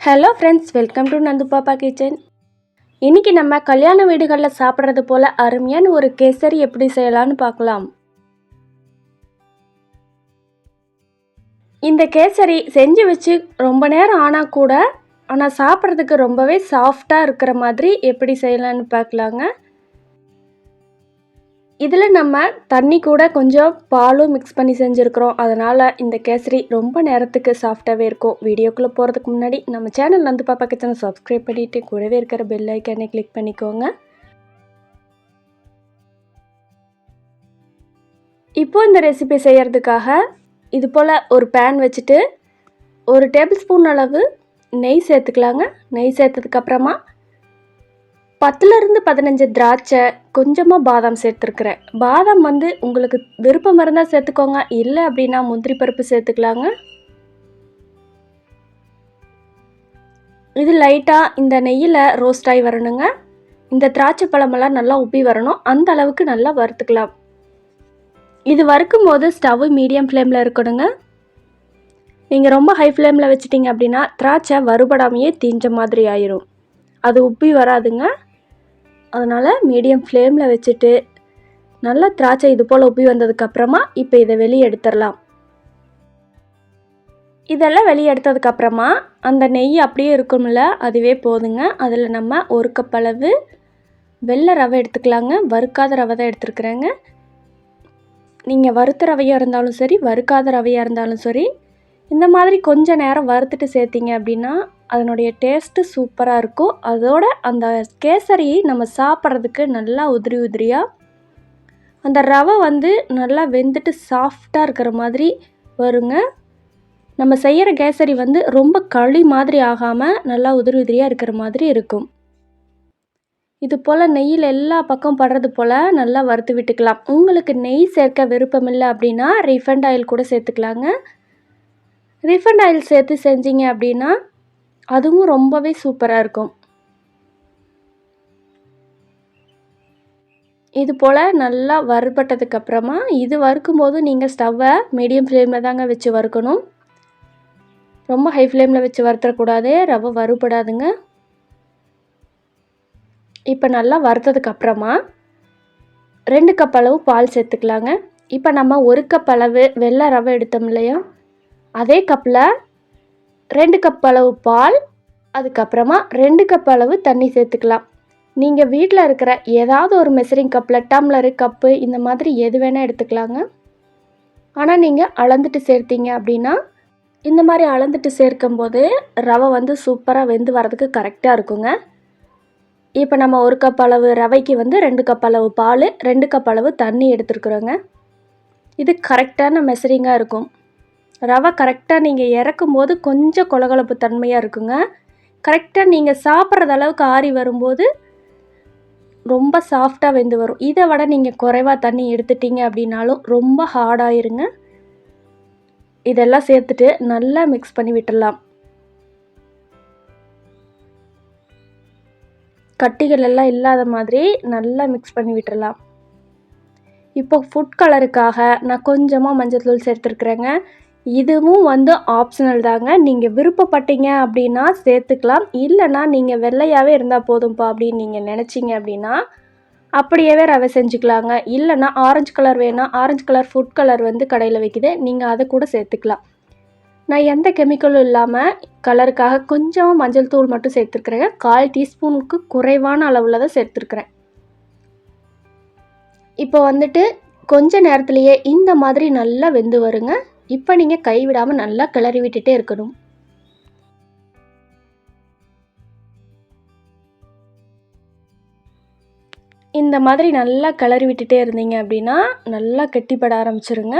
Hello friends welcome to Nandu Pappa kitchen இன்றைக்கி நம்ம கல்யாண வீடுகளில் சாப்பிட்றது போல் அருமையான ஒரு கேசரி எப்படி செய்யலாம்னு பார்க்கலாம். இந்த கேசரி செஞ்சு வச்சு ரொம்ப நேரம் ஆனால் கூட ஆனால் சாப்பிட்றதுக்கு ரொம்பவே சாஃப்டாக இருக்கிற மாதிரி எப்படி செய்யலான்னு பார்க்கலாங்க. இதில் நம்ம தண்ணி கூட கொஞ்சம் பாலும் மிக்ஸ் பண்ணி செஞ்சுருக்குறோம். அதனால் இந்த கேசரி ரொம்ப நேரத்துக்கு சாஃப்டாகவே இருக்கும். வீடியோக்குள்ளே போகிறதுக்கு முன்னாடி நம்ம சேனல் வந்து பாப்பா கிச்சனை சப்ஸ்கிரைப் பண்ணிவிட்டு கூடவே இருக்கிற பெல் ஐக்கானே கிளிக் பண்ணிக்கோங்க. இப்போது இந்த ரெசிபி செய்கிறதுக்காக இது போல் ஒரு பேன் வச்சுட்டு ஒரு டேபிள் ஸ்பூன் அளவு நெய் சேர்த்துக்கலாங்க. நெய் சேர்த்ததுக்கப்புறமா பத்துலேருந்து பதினஞ்சு திராட்சை கொஞ்சமாக பாதாம் சேர்த்துருக்குறேன். பாதாம் வந்து உங்களுக்கு விருப்பம் இருந்தால் சேர்த்துக்கோங்க இல்லை அப்படின்னா முந்திரி பருப்பு சேர்த்துக்கலாங்க. இது லைட்டாக இந்த நெய்யில் ரோஸ்ட் ஆகி வரணுங்க. இந்த திராட்சை பழமெல்லாம் நல்லா உப்பி வரணும். அந்த அளவுக்கு நல்லா வறுத்துக்கலாம். இது வறுக்கும் போது ஸ்டவ் மீடியம் ஃப்ளேமில் இருக்கணுங்க. நீங்கள் ரொம்ப ஹை ஃப்ளேமில் வச்சிட்டிங்க அப்படின்னா திராட்சை வறுபடாமையே தீஞ்ச மாதிரி ஆயிரும். அது உப்பி வராதுங்க. அதனால் மீடியம் ஃப்ளேமில் வச்சுட்டு நல்லா திராட்சை இது போல் உப்பி வந்ததுக்கப்புறமா இப்போ இதை வெளியே எடுத்துடலாம். இதெல்லாம் வெளியே எடுத்ததுக்கப்புறமா அந்த நெய் அப்படியே இருக்கும்ல அதுவே போதுங்க. அதில் நம்ம ஒரு கப் அளவு வெள்ளை ரவை எடுத்துக்கலாங்க. வறுக்காத ரவை தான் எடுத்துருக்குறேங்க. நீங்கள் வறுத்த ரவையாக இருந்தாலும் சரி வறுக்காத ரவையாக இருந்தாலும் சரி இந்த மாதிரி கொஞ்சம் நேரம் வறுத்துட்டு சேர்த்திங்க அப்படின்னா அதனுடைய டேஸ்ட்டு சூப்பராக இருக்கும். அதோட அந்த கேசரி நம்ம சாப்பிட்றதுக்கு நல்லா உதிரி உதிரியாக அந்த ரவை வந்து நல்லா வெந்துட்டு சாஃப்டாக இருக்கிற மாதிரி வருங்க. நம்ம செய்கிற கேசரி வந்து ரொம்ப களி மாதிரி ஆகாமல் நல்லா உதிரி உதிரியாக இருக்கிற மாதிரி இருக்கும். இது போல் நெய்யில் எல்லா பக்கம் படுறது போல் நல்லா வறுத்து விட்டுக்கலாம். உங்களுக்கு நெய் சேர்க்க விருப்பம் இல்லை அப்படின்னா ரீஃபண்ட் ஆயில் கூட சேர்த்துக்கலாங்க. ரீஃபண்ட் ஆயில் சேர்த்து செஞ்சீங்க அப்படின்னா அதுவும் ரொம்பவே சூப்பராக இருக்கும். இது போல் நல்லா வறுபட்டதுக்கப்புறமா இது வறுக்கும்போது நீங்கள் ஸ்டவ்வை மீடியம் ஃப்ளேமில் தாங்க வச்சு வறுக்கணும். ரொம்ப ஹை ஃப்ளேமில் வச்சு வறுத்தக்கூடாது ரவை வறுபடாதுங்க. இப்போ நல்லா வறுத்ததுக்கப்புறமா ரெண்டு கப் அளவு பால் சேர்த்துக்கலாங்க. இப்போ நம்ம ஒரு கப் அளவு வெள்ளை ரவை எடுத்தோம் இல்லையா? அதே கப்பில் ரெண்டு கப் அளவு பால் அதுக்கப்புறமா ரெண்டு கப் அளவு தண்ணி சேர்த்துக்கலாம். நீங்கள் வீட்டில் இருக்கிற ஏதாவது ஒரு மெசரிங் கப்பில் டம்ளரு கப்பு இந்த மாதிரி எது வேணால் எடுத்துக்கலாங்க. ஆனால் நீங்கள் அளந்துட்டு சேர்த்தீங்க அப்படின்னா இந்த மாதிரி அளந்துட்டு சேர்க்கும்போது ரவை வந்து சூப்பராக வெந்து வரதுக்கு கரெக்டாக இருக்குங்க. இப்போ நம்ம ஒரு கப் அளவு ரவைக்கு வந்து ரெண்டு கப் அளவு பால் ரெண்டு கப் அளவு தண்ணி எடுத்துருக்குறோங்க. இது கரெக்டான மெசரிங்காக இருக்கும். ரவை கரெக்டாக நீங்கள் இறக்கும் போது கொஞ்சம் கொலகொலப்பு தன்மையாக இருக்குங்க. கரெக்டாக நீங்கள் சாப்பிட்றது அளவுக்கு ஆறி வரும்போது ரொம்ப சாஃப்டாக வெந்து வரும். இதை விட நீங்கள் குறைவாக தண்ணி எடுத்துட்டீங்க அப்படின்னாலும் ரொம்ப ஹார்டாயிருங்க இதெல்லாம் சேர்த்துட்டு நல்லா மிக்ஸ் பண்ணி விட்டுடலாம். கட்டிகள் எல்லாம் இல்லாத மாதிரி நல்லா மிக்ஸ் பண்ணி விட்டுடலாம். இப்போ ஃபுட் கலருக்காக நான் கொஞ்சமாக மஞ்சள் தூள் சேர்த்துருக்குறேங்க. இதுவும் வந்து ஆப்ஷனல் தாங்க. நீங்கள் விருப்பப்பட்டீங்க அப்படின்னா சேர்த்துக்கலாம். இல்லைன்னா நீங்கள் வெள்ளையாகவே இருந்தால் போதும்ப்பா அப்படின்னு நீங்கள் நினச்சிங்க அப்படின்னா அப்படியே ரவை செஞ்சுக்கலாங்க. இல்லைன்னா ஆரஞ்சு கலர் வேணால் ஆரஞ்சு கலர் ஃபுட் கலர் வந்து கடையில் வைக்குது. நீங்கள் அதை கூட சேர்த்துக்கலாம். நான் எந்த கெமிக்கலும் இல்லாமல் கலருக்காக கொஞ்சம் மஞ்சள் தூள் மட்டும் சேர்த்துருக்குறேங்க. கால் டீஸ்பூனுக்கு குறைவான அளவில் தான் சேர்த்துருக்குறேன். இப்போ வந்துட்டு கொஞ்ச நேரத்துலையே இந்த மாதிரி நல்லா வெந்து வருங்க. இப்போ நீங்கள் கைவிடாமல் நல்லா கிளறி விட்டுட்டே இருக்கணும். இந்த மாதிரி நல்லா கிளறி விட்டுட்டே இருந்தீங்க அப்படின்னா நல்லா கெட்டிப்பட ஆரம்பிச்சிருங்க.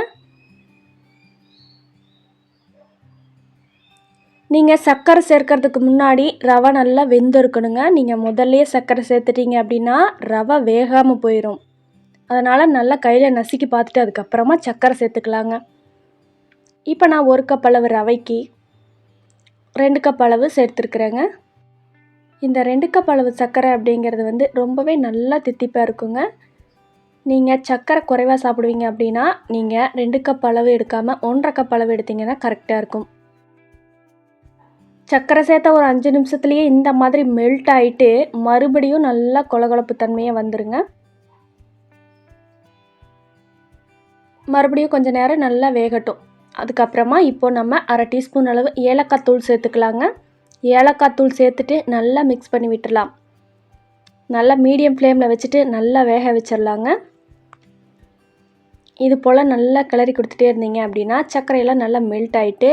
நீங்கள் சர்க்கரை சேர்க்கறதுக்கு முன்னாடி ரவை நல்லா வெந்திருக்கணுங்க. நீங்கள் முதல்லையே சர்க்கரை சேர்த்துட்டீங்க அப்படின்னா ரவை வேகாமல் போயிடும் அதனால் நல்லா கையில் நசுக்கி பார்த்துட்டு அதுக்கப்புறமா சர்க்கரை சேர்த்துக்கலாங்க. இப்போ நான் ஒரு கப் அளவு ரவைக்கு ரெண்டு கப் அளவு சேர்த்துருக்குறேங்க. இந்த ரெண்டு கப் அளவு சர்க்கரை அப்படிங்கிறது வந்து ரொம்பவே நல்லா தித்திப்பாக இருக்குங்க. நீங்கள் சர்க்கரை குறைவாக சாப்பிடுவீங்க அப்படின்னா நீங்கள் ரெண்டு கப் அளவு எடுக்காமல் ஒன்றரை கப் அளவு எடுத்திங்கன்னா கரெக்டாக இருக்கும். சர்க்கரை சேர்த்த ஒரு அஞ்சு நிமிஷத்துலேயே இந்த மாதிரி மெல்ட் ஆகிட்டு மறுபடியும் நல்லா கொலகொலப்பு தன்மையாக வந்துடுங்க மறுபடியும் கொஞ்சம் நேரம் நல்லா வேகட்டும். அதுக்கப்புறமா இப்போது நம்ம அரை டீஸ்பூன் அளவு ஏலக்காய் தூள் சேர்த்துக்கலாங்க. ஏலக்காய் தூள் சேர்த்துட்டு நல்லா மிக்ஸ் பண்ணி விட்டுடலாம். நல்லா மீடியம் ஃப்ளேமில் வச்சுட்டு நல்லா வேக வச்சிடலாங்க. இது போல் நல்லா கிளறி கொடுத்துட்டே இருந்தீங்க அப்படின்னா சர்க்கரையெல்லாம் நல்லா மெல்ட் ஆகிட்டு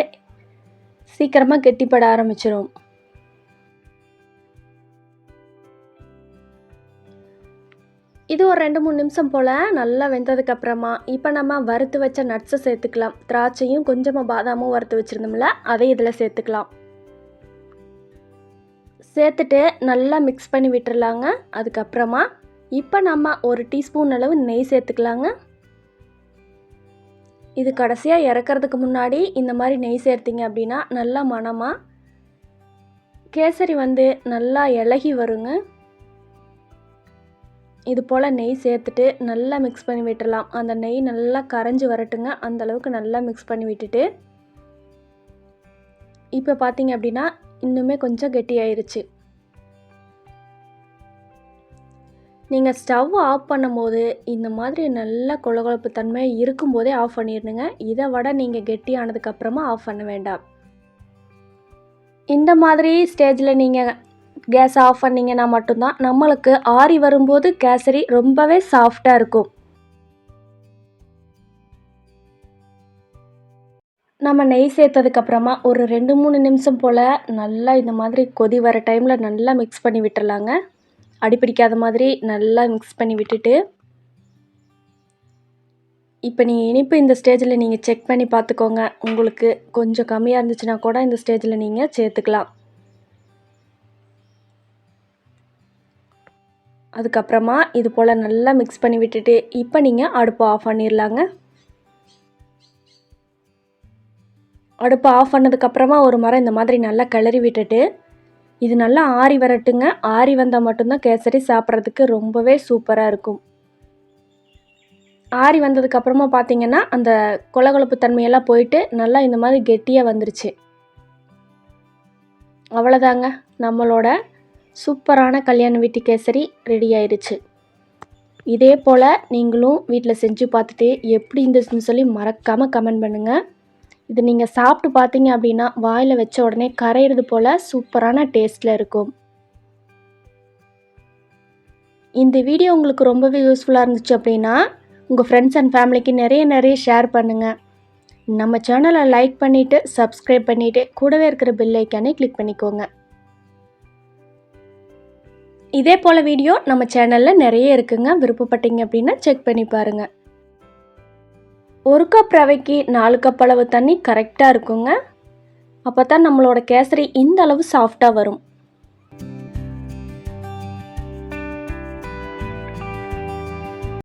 சீக்கிரமாக கெட்டிப்பட ஆரம்பிச்சிடும் இது ஒரு ரெண்டு மூணு நிமிஷம் போல் நல்லா வெந்ததுக்கப்புறமா இப்போ நம்ம வறுத்து வச்ச நட்ஸை சேர்த்துக்கலாம். திராட்சையும் கொஞ்சமாக பாதாமும் வறுத்து வச்சுருந்தோம்ல அதை இதில் சேர்த்துக்கலாம். சேர்த்துட்டு நல்லா மிக்ஸ் பண்ணி விட்டுறலாங்க. அதுக்கப்புறமா இப்போ நம்ம ஒரு டீஸ்பூன் அளவு நெய் சேர்த்துக்கலாங்க. இது கடைசியாக இறக்கிறதுக்கு முன்னாடி இந்த மாதிரி நெய் சேர்த்திங்க அப்படின்னா நல்லா மணமாக கேசரி வந்து நல்லா இலகி வருங்க. இது போல் நெய் சேர்த்துட்டு நல்லா மிக்ஸ் பண்ணி விட்டுடலாம் அந்த நெய் நல்லா கரைஞ்சி வரட்டுங்க. அந்த அளவுக்கு நல்லா மிக்ஸ் பண்ணி விட்டுட்டு இப்போ பார்த்தீங்க அப்படின்னா இன்னுமே கொஞ்சம் கெட்டியாயிருச்சு நீங்கள் ஸ்டவ் ஆஃப் பண்ணும்போது இந்த மாதிரி நல்ல கொழகொழப்பு தன்மை இருக்கும்போதே ஆஃப் பண்ணிடணுங்க இதை விட நீங்கள் கெட்டியானதுக்கப்புறமா ஆஃப் பண்ண வேண்டாம். இந்த மாதிரி ஸ்டேஜில் நீங்கள் கேஸ் ஆஃப் பண்ணிங்கன்னா மட்டும்தான் நம்மளுக்கு ஆறி வரும்போது கேசரி ரொம்பவே சாஃப்டாக இருக்கும். நம்ம நெய் சேர்த்ததுக்கப்புறமா ஒரு ரெண்டு மூணு நிமிஷம் போல் நல்லா இந்த மாதிரி கொதி வர டைமில் நல்லா மிக்ஸ் பண்ணி விட்டுறலாங்க. அடிப்பிடிக்காத மாதிரி நல்லா மிக்ஸ் பண்ணி விட்டுட்டு இப்போ நீங்கள் இனிப்பு இந்த ஸ்டேஜில் நீங்கள் செக் பண்ணி பார்த்துக்கோங்க. உங்களுக்கு கொஞ்சம் கம்மியாக இருந்துச்சுன்னா கூட இந்த ஸ்டேஜில் நீங்கள் சேர்த்துக்கலாம். அதுக்கப்புறமா இது போல் நல்லா மிக்ஸ் பண்ணி விட்டுட்டு இப்போ நீங்கள் அடுப்பை ஆஃப் பண்ணிடலாங்க அடுப்பை ஆஃப் பண்ணதுக்கப்புறமா ஒரு மரம் இந்த மாதிரி நல்லா கிளறி விட்டுட்டு இது நல்லா ஆறி வரட்டுங்க. ஆறி வந்தால் மட்டும்தான் கேசரி சாப்பிட்றதுக்கு ரொம்பவே சூப்பராக இருக்கும். ஆறி வந்ததுக்கப்புறமா பார்த்தீங்கன்னா அந்த கொலகொலப்பு தன்மையெல்லாம் போயிட்டு நல்லா இந்த மாதிரி கெட்டியாக வந்துருச்சு. அவ்வளோதாங்க நம்மளோட சூப்பரான கல்யாண வீட்டு கேசரி ரெடி ஆயிடுச்சு இதே போல் நீங்களும் வீட்டில் செஞ்சு பார்த்துட்டு எப்படி இருந்துச்சுன்னு சொல்லி மறக்காமல் கமெண்ட் பண்ணுங்கள் இது நீங்கள் சாப்பிட்டு பார்த்தீங்க அப்படின்னா வாயில் வச்ச உடனே கரையிறது போல் சூப்பரான டேஸ்ட்டில் இருக்கும். இந்த வீடியோ உங்களுக்கு ரொம்பவே யூஸ்ஃபுல்லாக இருந்துச்சு அப்படின்னா உங்கள் ஃப்ரெண்ட்ஸ் அண்ட் ஃபேமிலிக்கு நிறைய நிறைய ஷேர் பண்ணுங்கள் நம்ம சேனலை லைக் பண்ணிவிட்டு சப்ஸ்கிரைப் பண்ணிவிட்டு கூடவே இருக்கிற பெல் ஐக்கானே கிளிக் பண்ணிக்கோங்க. இதே போல் வீடியோ நம்ம சேனலில் நிறைய இருக்குங்க. விருப்பப்பட்டீங்க அப்படின்னா செக் பண்ணி பாருங்கள் ஒரு கப் ரவைக்கு நாலு கப் அளவு தண்ணி கரெக்டாக இருக்குங்க. அப்போ தான் நம்மளோட கேசரி இந்த அளவு சாஃப்டாக வரும்.